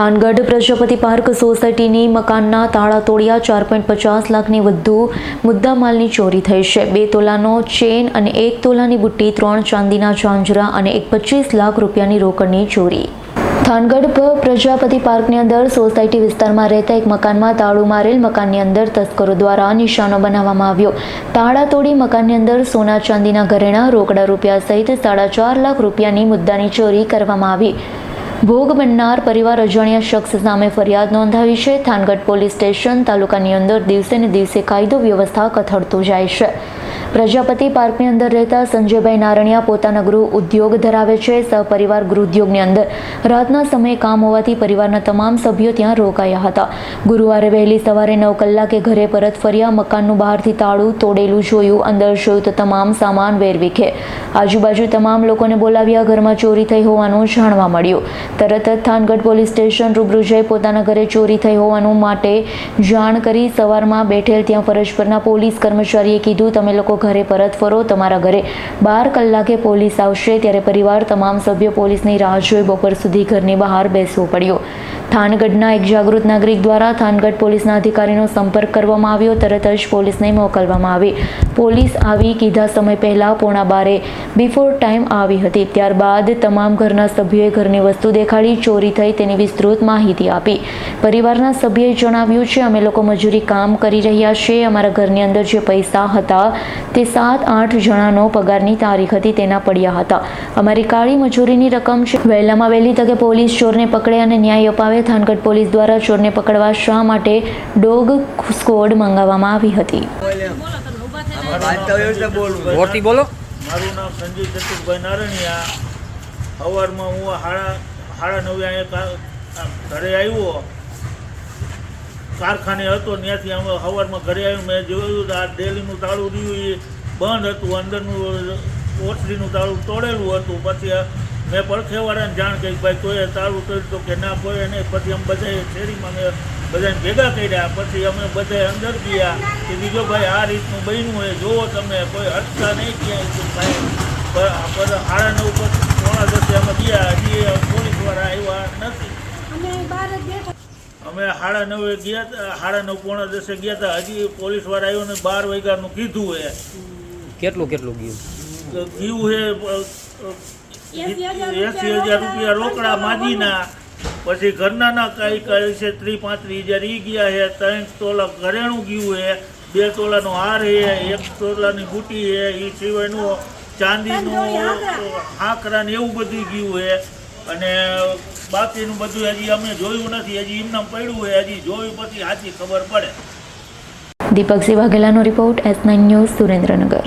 Thangadh Prajapati park સોસાયટીની મકાનના તાળા તોડ્યા ચાર પોઈન્ટ પચાસ લાખની વધુ મુદ્દામાલની ચોરી થઈ છે. બે તોલાનો ચેન અને એક તોલાની બુટ્ટી, ત્રણ ચાંદીના ઝાંઝરા અને એક પચીસ લાખ રૂપિયાની રોકડની ચોરી. થાનગઢ પ્રજાપતિ પાર્કની અંદર સોસાયટી વિસ્તારમાં રહેતા એક મકાનમાં તાળું મારેલ મકાનની અંદર તસ્કરો દ્વારા નિશાનો બનાવવામાં આવ્યો. તાળા તોડી મકાનની અંદર સોના ચાંદીના ઘરેણા, રોકડા રૂપિયા સહિત સાડા ચાર લાખ રૂપિયાની મુદ્દાની ચોરી કરવામાં આવી. ભોગ બનનાર પરિવાર અજાણ્યા શખ્સ સામે ફરિયાદ નોંધાવી છે. થાનગઢ પોલીસ સ્ટેશન તાલુકાની અંદર દિવસે ને દિવસે કાયદો વ્યવસ્થા કથળતું જાય છે. પ્રજાપતિ પાર્કની અંદર રહેતા સંજયભાઈ નારણિયા પોતાના ગૃહ ઉદ્યોગ ધરાવે છે. સહપરિવાર ગૃહ અંદર રાતના સમયે કામ હોવાથી પરિવારના તમામ સભ્યો ત્યાં રોકાયા હતા. ગુરુવારે વહેલી સવારે નવ કલાકે ઘરે પરત ફર્યા, મકાનનું બહારથી તાળું, તોડેલું જોયું, અંદર જોયું તો તમામ સામાન વેરવિખે આજુબાજુ તમામ લોકોને બોલાવ્યા, ઘરમાં ચોરી થઈ હોવાનું જાણવા મળ્યું. તરત જ થાનગઢ પોલીસ સ્ટેશન રૂબરૂ જઈ પોતાના ઘરે ચોરી થઈ હોવાનું માટે જાણ કરી સવારમાં બેઠેલ ત્યાં ફરજ પરના પોલીસ કર્મચારીએ કીધું, તમે લોકો ઘરે પરત ફરો, તમારા ઘરે બાર કલાકે પોલીસ આવશે, ત્યારે પરિવાર તમામ સભ્યો પોલીસની રાહ જોઈ બપોર સુધી ઘરની બહાર બેસવું પડ્યું. થાનગઢના એક જાગૃત નાગરિક દ્વારા થાનગઢ પોલીસના અધિકારીનો સંપર્ક કરવામાં આવ્યો, તરત જ પોલીસને મોકલવામાં આવી. પોલીસ આવી કીધા સમય પહેલાં પોણા બારે બિફોર ટાઈમ આવી હતી. ત્યારબાદ તમામ ઘરના સભ્યોએ ઘરની વસ્તુ દેખાડી, ચોરી થઈ તેની વિસ્તૃત માહિતી આપી. પરિવારના સભ્યોએ જણાવ્યું છે, અમે લોકો મજૂરી કામ કરી રહ્યા છીએ. અમારા ઘરની અંદર જે પૈસા હતા તે સાત આઠ જણાનો પગારની તારીખ હતી, તેના પડ્યા હતા. અમારી કાળી મજૂરીની રકમ છે. વહેલામાં વહેલી તકે પોલીસ ચોરને પકડે અને ન્યાય અપાવે. થાનગઢ પોલીસ દ્વારા ચોરને પકડવા શા માટે ડોગ સ્કોડ મંગાવવામાં આવી હતી. બોલવું. બોલો. મારું નામ સંજીવ ચતુરભાઈ નારણિયા. સવારમાં હું હાડા હાડા નવે અહીંયા ઘરે આવ્યો. કારખાને હતો ત્યાંથી અમે સવારમાં ઘરે આવ્યું. મેં જોયું આ ડેલીનું તાળું રહ્યું એ બંધ હતું. અંદરનું ઓછરીનું તાળું તોડેલું હતું. પછી મેં પડખેવાળાને જાણ કરી ભાઈ તોય તાળું તોડ્યું તો કે ના કોઈ નહીં. પછી અમે બધા શેરીમાં મેં બધાને ભેગા કર્યા. પછી અમે બધા અંદર ગયા કે બીજો ભાઈ આ રીતનું બન્યું હોય જોવો તમે કોઈ અટકા નહીં ક્યાંય. સાડા નવ પછી પોણા દસે અમે ગયા. હજી પોલીસવાળા આવ્યા નથી. અમે સાડા નવે ગયા હતા સાડા નવ પોણા દસે ગયા હતા હજી પોલીસવાળા આવ્યો ને બાર વાગ્યાનું કીધું હે. કેટલું કેટલું ગયું? તો ગયું હે એંસી હજાર એસી હજાર રૂપિયા રોકડા માજીના પછી ઘરના ના કાંઈ કાંઈ છે ત્રી પાંત્રીસ હજાર ઈ ગયા છે ત્રણ તોલા ઘરેણું ગયું છે બે તોલાનો હાર છે એક તોલાની બુટી છે એ સિવાયનું ચાંદીનું આંકરા ને એવું બધું ગયું છે. અને બાકીનું બધું હજી અમે જોયું નથી હજી એમના પડ્યું હોય હજી જોયું પછી સાચી ખબર પડે. Deepaksinh વાઘેલાનો report S nine news Surendranagar.